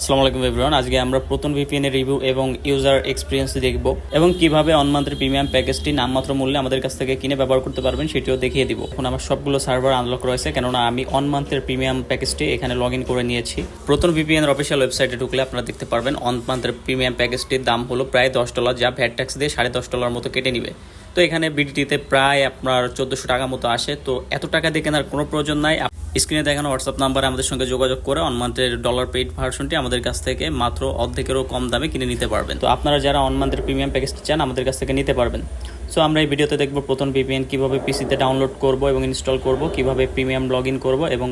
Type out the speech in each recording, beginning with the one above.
আসসালামু আলাইকুম এভরিওয়ান আজকে আমরা প্রথম ভিপিএন এর রিভিউ এবং ইউজার এক্সপিরিয়েন্স দেখব এবং কীভাবে অন মান্থের প্রিমিয়াম প্যাকেজটি নামমাত্র মূল্যে আমাদের কাছ থেকে কিনে ব্যবহার করতে পারবেন সেটিও দেখিয়ে দিব। এখন আমার সবগুলো সার্ভার আনলক রয়েছে, কেননা আমি অন মান্থের প্রিমিয়াম প্যাকেজটি এখানে লগ ইন করে নিয়েছি। প্রথম ভিপিএন এর অফিসিয়াল ওয়েবসাইটে ঢুকলে আপনারা দেখতে পারবেন অন মান্থের প্রিমিয়াম প্যাকেজটির দাম হলো প্রায় দশ ডলার যা ভ্যাট ট্যাক্স দিয়ে সাড়ে দশ ডলার মতো কেটে নিবে। তো এখানে বিডিটিতে প্রায় আপনার চোদ্দোশো টাকা মতো আসে, তো এত টাকা দিয়ে কেনার কোনো প্রয়োজন নাই। স্ক্রিনে দেখানো হোয়াটসঅ্যাপ নাম্বারে আমাদের সঙ্গে যোগাযোগ করে অন মান্থের ডলার পেইড ভার্সনটি আমাদের কাছ থেকে মাত্র অর্ধেকেরও কম দামে কিনে নিতে পারবেন। তো আপনারা যারা অন মান্থের প্রিমিয়াম প্যাকেজটি চান, আমাদের কাছ থেকে নিতে পারবেন। সো আমরা এই ভিডিওতে দেখব প্রথম ভিপিএন কীভাবে পিসিতে ডাউনলোড করব এবং ইনস্টল করব, কীভাবে প্রিমিয়াম লগ ইন করব এবং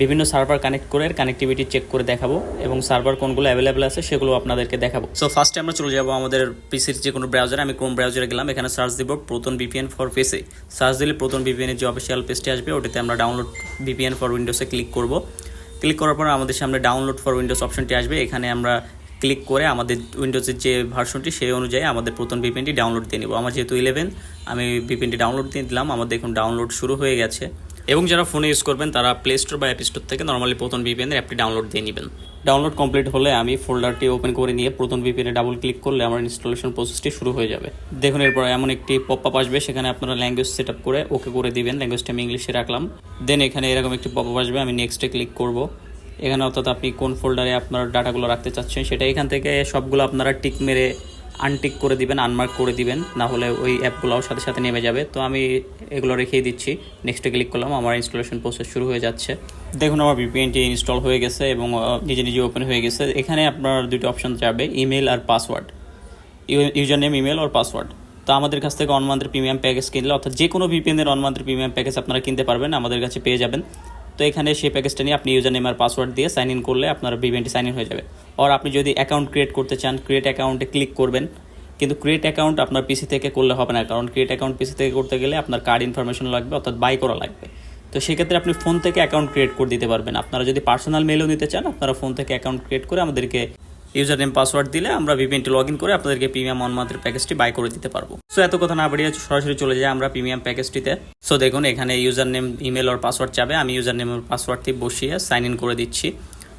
বিভিন্ন সার্ভার কানেক্ট করে কানেক্টিভিটি চেক করে দেখাবো এবং সার্ভার কোনগুলো অ্যাভেলেবেল আছে সেগুলো আপনাদেরকে দেখাবো। সো ফার্স্টে আমরা চলে যাব আমাদের পিসির যে কোনো ব্রাউজারে আমি ক্রোম ব্রাউজারে গেলাম, এখানে সার্চ দিব প্রথম ভিপিএন ফর পিসি সার্চ দিলে প্রথম ভিপিএনের যে অফিসিয়াল পেজটি আসবে, ওটাতে আমরা ডাউনলোড ভিপিএন ফর উইন্ডোজে ক্লিক করব। ক্লিক করার পর আমাদের সামনে ডাউনলোড ফর উইন্ডোজ অপশনটি আসবে। এখানে আমরা ক্লিক করে আমাদের উইন্ডোজের যে ভার্সনটি সেই অনুযায়ী আমাদের প্রথম ভিপিএনটি ডাউনলোড দিয়ে নিব। আমার যেহেতু ইলেভেন আমি ভিপিএনটি ডাউনলোড দিয়ে দিলাম। আমার দেখুন ডাউনলোড শুরু হয়ে গেছে। এবং যারা ফোনে ইউজ করবেন, তারা প্লে স্টোর বা অ্যাপ স্টোর থেকে নর্মালি প্রথম ভিপিএনের অ্যাপটি ডাউনলোড দিয়ে নেবেন। ডাউনলোড কমপ্লিট হলে আমি ফোল্ডারটি ওপেন করে নিয়ে প্রথম ভিপিএনে ডাবল ক্লিক করলে আমার ইনস্টলেশন প্রসেসটি শুরু হয়ে যাবে। দেখুন, এরপর এমন একটি পপ আপ আসবে, সেখানে আপনারা ল্যাঙ্গুয়েজ সেট আপ করে ওকে করে দিবেন। ল্যাঙ্গুয়েজটা আমি ইংলিশে রাখলাম। দেন এখানে এরকম একটি পপ আপ আসবে, আমি নেক্সটে ক্লিক করব। এখানে অর্থাৎ আপনি কোন ফোল্ডারে আপনার ডাটাগুলো রাখতে চাচ্ছেন, সেটা এখান থেকে সবগুলো আপনারা টিক মেরে আনটিক করে দিবেন আনমার্ক করে দিবেন, না হলে ওই অ্যাপগুলোও সাথে সাথে নেমে যাবে। তো আমি এগুলো রেখেই দিচ্ছি। নেক্সটে ক্লিক করলাম, আমার ইনস্টলেশন প্রসেস শুরু হয়ে যাচ্ছে। দেখুন আমার ভিপিএনটি ইনস্টল হয়ে গেছে এবং নিজে নিজে ওপেন হয়ে গেছে। এখানে আপনার দুটো অপশন যাবে ইমেল আর পাসওয়ার্ড ইউজার নেম ইমেল আর পাসওয়ার্ড তো আমাদের কাছ থেকে অন মান্থের প্রিমিয়াম প্যাকেজ কিনলে, অর্থাৎ যে কোনো ভিপিএনের অন প্রিমিয়াম প্যাকেজ আপনারা কিনতে পারবেন, আমাদের কাছে পেয়ে যাবেন। তো এখানে সেই প্যাকেজটা নিয়ে আপনি ইউজার নেম আর পাসওয়ার্ড দিয়ে সাইন ইন করলে আপনার ভিপিএনটি সাইন ইন হয়ে যাবে। আর আপনি যদি অ্যাকাউন্ট ক্রিয়েট করতে চান ক্রিয়েট অ্যাকাউন্টে ক্লিক করবেন। কিন্তু ক্রিয়েট অ্যাকাউন্ট আপনার পিসি থেকে করলে হবে না, কারণ ক্রিয়েট অ্যাকাউন্ট পিসি থেকে করতে গেলে আপনার কার্ড ইনফরমেশন লাগবে, অর্থাৎ বাই করা লাগবে। তো সেক্ষেত্রে আপনি ফোন থেকে অ্যাকাউন্ট ক্রিয়েট করে দিতে পারবেন। আপনারা যদি পার্সোনাল মেলও নিতে চান, আপনারা ফোন থেকে অ্যাকাউন্ট ক্রিয়েট করে আমাদেরকে ইউজার নেম পাসওয়ার্ড দিলে আমরা ভিপিএনটি লগ ইন করে আপনাদেরকে প্রিমিয়াম ওয়ান মান্থের প্যাকেজটি বাই করে দিতে পারব। সো এত কথা না বাড়িয়ে সরাসরি চলে যাই আমরা প্রিমিয়াম প্যাকেজটিতে। সো দেখুন, এখানে ইউজার নেম ইমেল আর পাসওয়ার্ড চাবে। আমি ইউজার নেম পাসওয়ার্ডটি বসিয়ে সাইন ইন করে দিচ্ছি।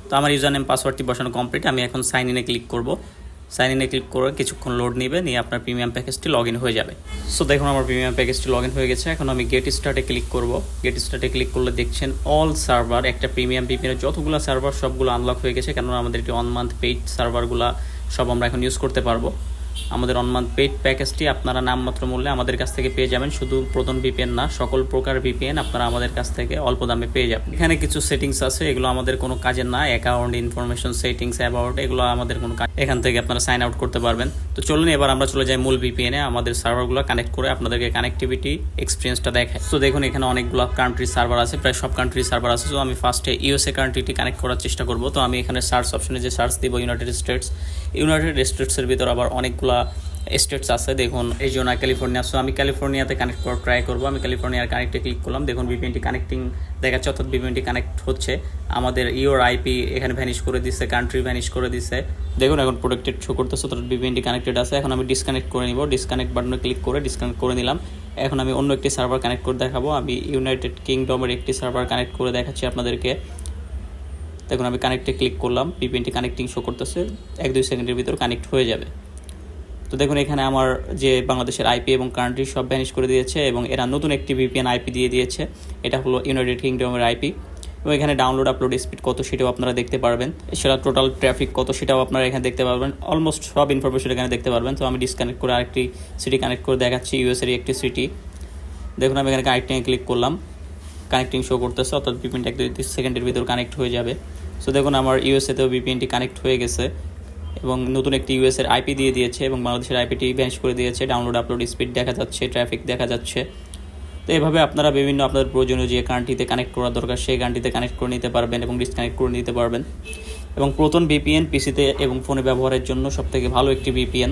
তো আমার ইউজার নেম পাসওয়ার্ডটি বসানো কমপ্লিট আমি এখন সাইন ইনে ক্লিক করব। সাইন ইনে ক্লিক করে কিছুক্ষণ লোড নেবে, নিয়ে আপনার প্রিমিয়াম প্যাকেজটি লগ ইন হয়ে যাবে। সো দেখুন আমার প্রিমিয়াম প্যাকেজটি লগ ইন হয়ে গেছে। এখন আমি গেট স্টার্টে ক্লিক করব। গেট স্টার্টে ক্লিক করলে দেখছেন অল সার্ভার একটা প্রিমিয়াম পিপিএনের যতগুলো সার্ভার সবগুলো আনলক হয়ে গেছে। কেননা আমাদের একটি অন মান্থ পেইড সার্ভারগুলো সব আমরা এখন ইউজ করতে পারব। আমাদের ওয়ান মান্থ পেইড প্যাকেজটি আপনারা নামমাত্র মূল্যে আমাদের কাছ থেকে পেয়ে যাবেন। শুধু প্রথম ভিপিএন না, সকল প্রকার ভিপিএন আপনারা আমাদের কাছ থেকে অল্প দামে পেয়ে যাবেন। এখানে কিছু সেটিংস আছে, এগুলো আমাদের কোনো কাজের না। অ্যাকাউন্ট ইনফরমেশন সেটিংস অ্যাবাউট এগুলো আমাদের কোনো কাজ এখান থেকে আপনারা সাইন আউট করতে পারবেন। তো চলুন, এবার আমরা চলে যাই মূল ভিপিএনে আমাদের সার্ভারগুলো কানেক্ট করে আপনাদেরকে কানেক্টিভিটি এক্সপিরিয়েন্সটা দেখায় তো দেখুন, এখানে অনেকগুলো কান্ট্রি সার্ভার আছে, প্রায় সব কান্ট্রি সার্ভার আছে। তো আমি ফার্স্টে ইউএসএ কান্ট্রিটি কানেক্ট করার চেষ্টা করব। তো আমি এখানে সার্চ অপশনে যে সার্চ দিব ইউনাইটেড স্টেটস ইউনাইটেড স্টেটসের ভিতর আবার অনেকগুলা স্টেটস আছে, দেখুন, এই এরিজোনা ক্যালিফোর্নিয়া সো আমি ক্যালিফোর্নিয়াতে কানেক্ট করার ট্রাই করব। আমি ক্যালিফোর্নিয়ার কানেক্টে ক্লিক করলাম, দেখুন ভিপিএনটি কানেক্টিং দেখাচ্ছে, অর্থাৎ ভিপিএনটি কানেক্ট হচ্ছে। আমাদের ইওর আইপি এখানে ভ্যানিশ করে দিচ্ছে কান্ট্রি ভ্যানিশ করে দিচ্ছে দেখুন, এখন প্রোটেক্টেড শো করতেছে, অর্থাৎ ভিপিএনটি কানেক্টেড আছে। এখন আমি ডিসকানেক্ট করে নিব ডিসকানেক্ট বাটনে ক্লিক করে ডিসকানেক্ট করে নিলাম। এখন আমি অন্য একটি সার্ভার কানেক্ট করে দেখাবো। আমি ইউনাইটেড কিংডমের একটি সার্ভার কানেক্ট করে দেখাচ্ছি আপনাদেরকে। দেখুন, আমি কানেক্টে ক্লিক করলাম ভিপিএনটি কানেক্টিং শো করতেছে, এক দুই সেকেন্ডের ভিতর কানেক্ট হয়ে যাবে। তো দেখুন, এখানে আমার যে বাংলাদেশের আইপি এবং কান্ট্রি সব ভ্যানিশ করে দিয়েছে এবং এরা নতুন একটি ভিপিএন আইপি দিয়ে দিয়েছে। এটা হলো ইউনাইটেড কিংডমের আইপি এবং এখানে ডাউনলোড আপলোড স্পিড কত সেটাও আপনারা দেখতে পারবেন। এছাড়া টোটাল ট্রাফিক কত সেটাও আপনারা এখানে দেখতে পারবেন। অলমোস্ট সব ইনফরমেশন এখানে দেখতে পারবেন। তো আমি ডিসকানেক্ট করে আরেকটি সিটি কানেক্ট করে দেখাচ্ছি ইউএসের একটি সিটি দেখুন, আমি এখানে কানেক্টিংয়ে ক্লিক করলাম। কানেক্টিং শো করতেছে, অর্থাৎ ভিপিএনটা এক দুই সেকেন্ডের ভিতর কানেক্ট হয়ে যাবে। সো দেখুন, আমার ইউএসএতেও ভিপিএনটি কানেক্ট হয়ে গেছে। এবং নতুন একটি ইউএসের আইপি দিয়ে দিয়েছে এবং বাংলাদেশের আইপিটি ব্যাঞ্চ করে দিয়েছে। ডাউনলোড আপলোড স্পিড দেখা যাচ্ছে ট্রাফিক দেখা যাচ্ছে। তো এভাবে আপনারা বিভিন্ন আপনাদের প্রয়োজনীয় যে গানটিতে কানেক্ট করা দরকার, সেই গানটিতে কানেক্ট করে নিতে পারবেন এবং ডিসকানেক্ট করে নিতে পারবেন। এবং প্রথম ভিপিএন পিসিতে এবং ফোনে ব্যবহারের জন্য সবথেকে ভালো একটি ভিপিএন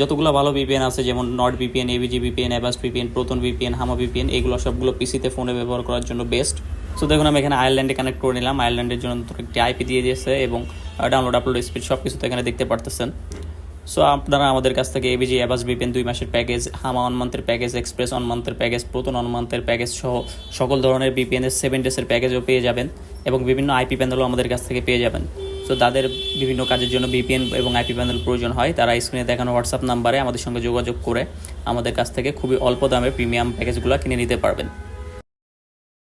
যতগুলো ভালো ভিপিএন আছে, যেমন নট ভিপিএন এবিজি ভিপিএন অ্যাবাস ভিপিএন প্রথম ভিপিএন হামা ভিপিএন এগুলো সবগুলো পিসিতে ফোনে ব্যবহার করার জন্য বেস্ট সো দেখুন, আমি এখানে আয়ারল্যান্ডে কানেক্ট করে নিলাম। আয়ারল্যান্ডের জন্য একটি আইপি দিয়ে দিয়েছে এবং ডাউনলোড আপলোড স্পিড সব কিছু তো এখানে দেখতে পারতেছেন। সো আপনারা আমাদের কাছ থেকে এবিজি অ্যাবাস ভিপিএন দুই মাসের প্যাকেজ হামা ওয়ান মান্থের প্যাকেজ এক্সপ্রেস ওয়ান মান্থের প্যাকেজ প্রথম ওয়ান মান্থের প্যাকেজ সহ সকল ধরনের ভিপিএনের সেভেন ডেসের প্যাকেজও পেয়ে যাবেন এবং বিভিন্ন আইপি প্যানেলও আমাদের কাছ থেকে পেয়ে যাবেন। সো তাদের বিভিন্ন কাজের জন্য বিপিএন এবং আইপি প্যানেল প্রয়োজন হয়। তারা স্ক্রিনে দেখানো হোয়াটসঅ্যাপ নাম্বারে আমাদের সঙ্গে যোগাযোগ করে আমাদের কাছ থেকে খুবই অল্প দামে প্রিমিয়াম প্যাকেজগুলো কিনে নিতে পারবেন।